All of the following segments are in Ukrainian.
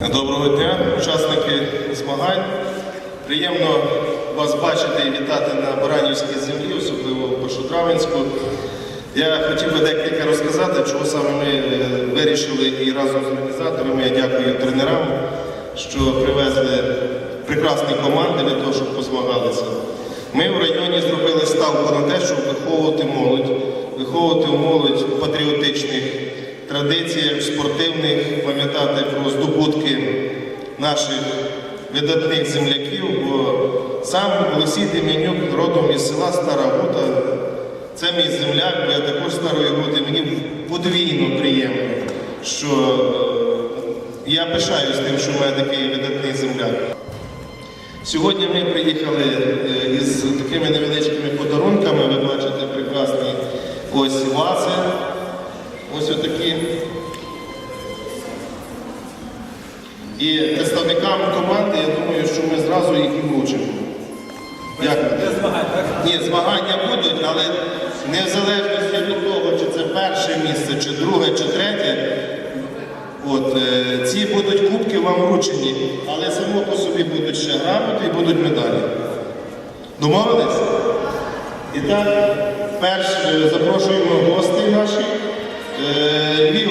Доброго дня, учасники змагань. Приємно вас бачити і вітати на Баранівській землі, особливо в Першотравенську. Я хотів би декілька розказати, чого саме ми е, вирішили і разом з організаторами. Я дякую тренерам, що привезли прекрасні команди для того, щоб позмагалися. Ми в районі зробили ставку на те, щоб виховувати молодь, виховувати молодь в патріотичних традиціях, спортивних, пам'ятати про здобутки наших видатних земляків, бо сам Олексій Дем'янюк родом із села Стара Гута. Це мій земляк, бо я також старої гути. Мені подвійно приємно, що я пишаюсь тим, що в мене такий видатний земляк. Сьогодні ми приїхали е, із такими невеличкими подарунками. Ви бачите прекрасні ось вази. Ось отакі. І представникам команди, я думаю, що ми зразу їх і вручимо. Дякую. Ні, змагання будуть, але не в залежності від того, чи це перше місце, чи друге, чи третє. От, е, ці будуть кубки вам вручені, але само по собі будуть ще грамоти і будуть медалі. Домовились? І так, перш е, запрошуємо гостей наших. Е, Львів.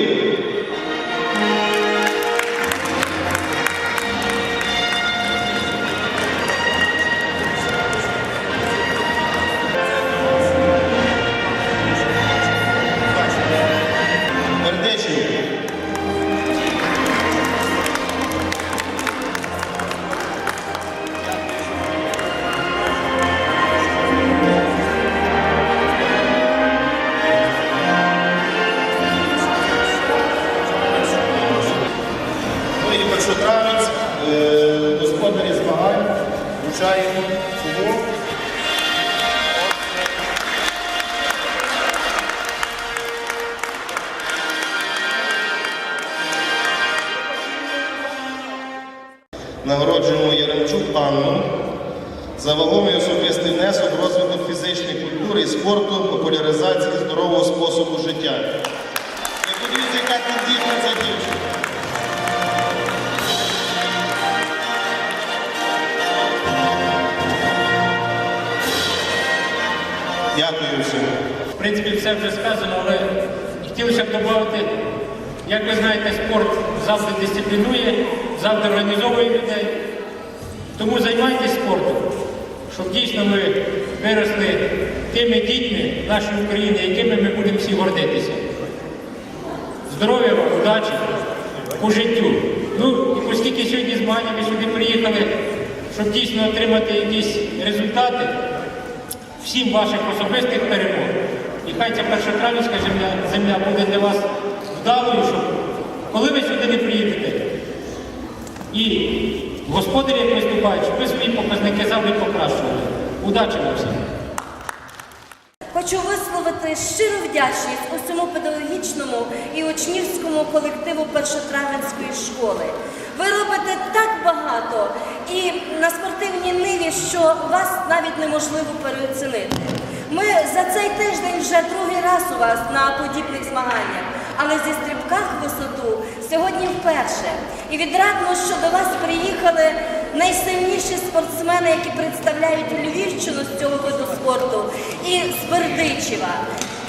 Ну і е, господарі змагань, вручаємо кому. Нагороджуємо Яремчук Анну за вагомий особистий внесок розвиток фізичної культури і спорту, популяризації здорового способу життя. Дякую всім. В принципі, все вже сказано, але хотілося б додати, як ви знаєте, спорт завжди дисциплінує, завжди організовує людей. Тому займайтесь спортом, щоб дійсно ми виросли тими дітьми нашої України, якими ми будемо всі гордитися. Здоров'я вам, удачі у життю. Ну, і оскільки сьогодні змагання ми сюди приїхали, щоб дійсно отримати якісь результати, всім ваших особистих перемог. І хай ця першотравівська земля, земля буде для вас вдалою, щоб коли ви сюди не приїдете, і господарі, як виступають, щоб ви свої показники завжди покращували. Удачі вам всім! Хочу висловити щиру вдячність усьому педагогічному і учнівському колективу Першотравенської школи. Ви робите так і на спортивній ниві, що вас навіть неможливо переоцінити. Ми за цей тиждень вже другий раз у вас на подібних змаганнях, але зі стрибках висоту сьогодні вперше. І відрадно, що до вас приїхали найсильніші спортсмени, які представляють Львівщину з цього виду спорту, і з Бердичева.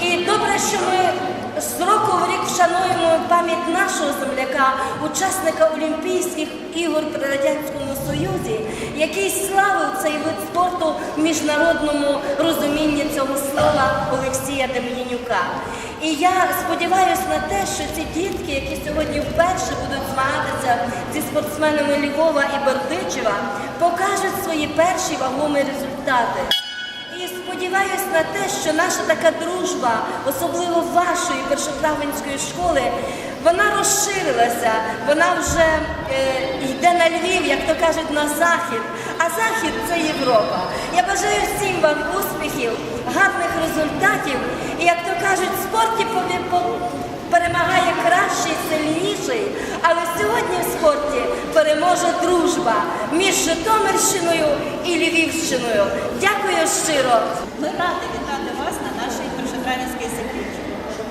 І добре, що ми з року в рік вшануємо пам'ять нашого земляка, учасника Олімпійських ігор при Радянському Союзі, який славив цей вид спорту в міжнародному розумінні цього слова Олексія Дем'янюка. І я сподіваюся на те, що ці дітки, які сьогодні вперше будуть змагатися зі спортсменами Львова і Бердичева, покажуть свої перші вагомі результати. І сподіваюся на те, що наша така дружба, особливо вашої першотравенської школи, вона розширилася, вона вже е, йде на Львів, як то кажуть, на захід. А захід це Європа. Я бажаю всім вам успіхів, гарних результатів. І як то кажуть, в спорті Перемагає кращий, сильніший, але сьогодні в спорті переможе дружба між Житомирщиною і Львівщиною. Дякую щиро. Ми раді вітати вас на нашій першотравенській землі.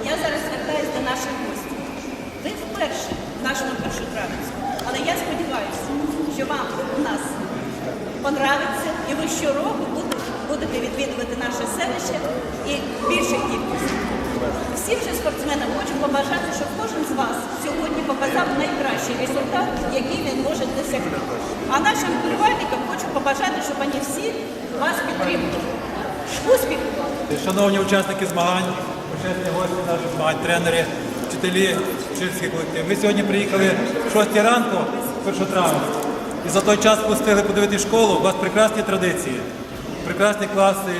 Я зараз звертаюся до наших гостей. Ви вперше в нашому першотравенську, але я сподіваюся, що вам у нас понравиться і ви щороку будете відвідувати наше селище і більше кількості. Всім же спортсменам хочу побажати, щоб кожен з вас сьогодні показав найкращий результат, який він може досягти. А нашим вболівальникам хочу побажати, щоб вони всі вас підтримували. Успіху! Шановні учасники змагань, почесні гості наших змагань, тренери, вчителі, вчительський колектив. Ми сьогодні приїхали в 6 ранку, 1 травня, і за той час встигли подивитися школу. У вас прекрасні традиції, прекрасні класи,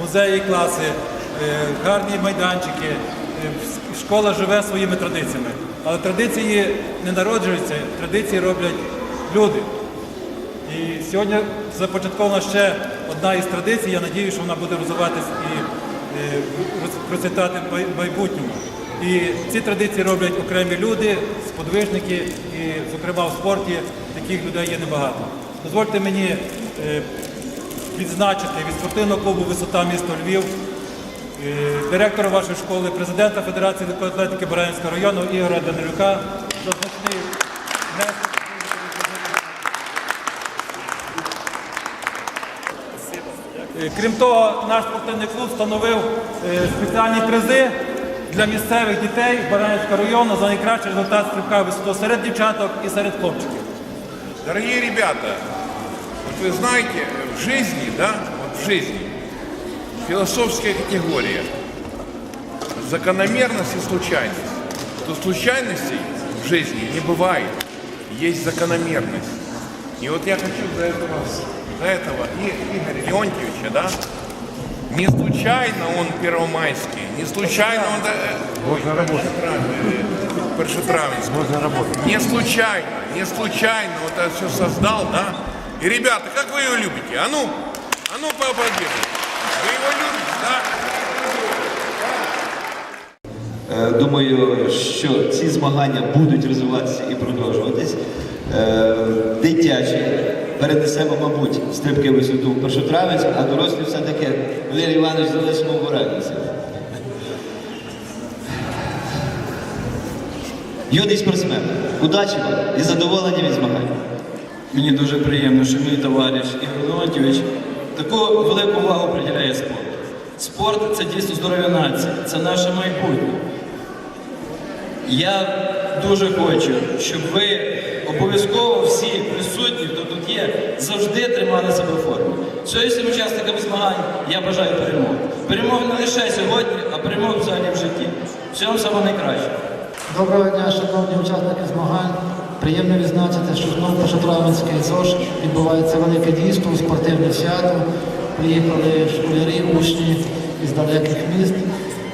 музеї класи, е, гарні майданчики. Е, Школа живе своїми традиціями. Але традиції не народжуються, традиції роблять люди. І сьогодні започаткована ще одна із традицій. Я надію, що вона буде розвиватись і е, процвітати в майбутньому. І ці традиції роблять окремі люди, сподвижники, і, зокрема, в спорті таких людей є небагато. Дозвольте мені е, відзначити від спортивного клубу Висота місто Львів, е, директора вашої школи, президента Федерації легкої атлетики Баранівського району Ігоря Данилюка. Е, Крім того, наш спортивний клуб встановив спеціальні призи для місцевих дітей Баранівського району за найкращий результат стрибка в висоту серед дівчаток і серед хлопчиків. Дорогие ребята, вот вы знаете, в жизни, да, вот в жизни философская категория закономерность и случайность. То случайностей в жизни не бывает, есть закономерность. И вот я хочу за этого, за этого и Игоря Леонтьевича, да, не случайно он первомайский, не случайно он... э, ой, Першотравенский, Першотравенский. Можно работать. Не случайно, не случайно вот это все создал, да? И, ребята, как вы его любите? А ну, а ну поаплодируйте. Вы его любите, да? Е, Думаю, що ці змагання будуть розвиватися і продовжуватись. Е, Перенесемо, мабуть, стрибки висоту в першотравець, а дорослі все-таки Валерій Іванович залишимо в Оранівці. Юний спортсмен, удачі вам і задоволення від змагань. Мені дуже приємно, що мій товариш Ігор Леонтьович таку велику увагу приділяє спорту. Спорт це дійсно здоров'я нації, це наше майбутнє. Я дуже хочу, щоб ви обов'язково всі присутні, хто тут є, завжди тримали себе в формі. Сьогодні учасникам змагань я бажаю перемоги. Перемоги не лише сьогодні, а перемоги взагалі в житті. Всього самого найкращого. Доброго дня, шановні учасники змагань. Приємно відзначити, що знову Першотравенський ЗОЖ відбувається велике дійство, спортивне свято. Приїхали школярі, учні із далеких міст.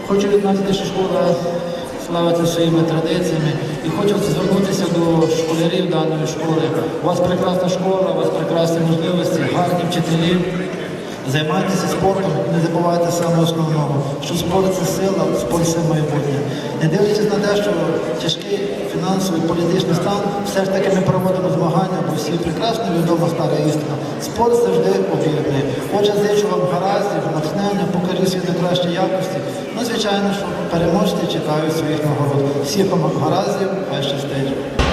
Хочу відзначити, що школа славиться своїми традиціями і хочу звернутися до школярів даної школи. У вас прекрасна школа, у вас прекрасні можливості, гарні вчителі. Займайтеся спортом не забувайте саме основного, що спорт це сила, спорт це майбутнє. Не дивлячись на те, що тяжкий фінансовий політичний стан, все ж таки ми проводимо всі прекрасно відома стара істина. Спорт завжди об'єднує. Отже, зичу вам гараздів, натхнення, покажи свої найкращі якості. Ну, звичайно, що переможці чекають своїх нагород. Всіх вам гараздів, хай щастить.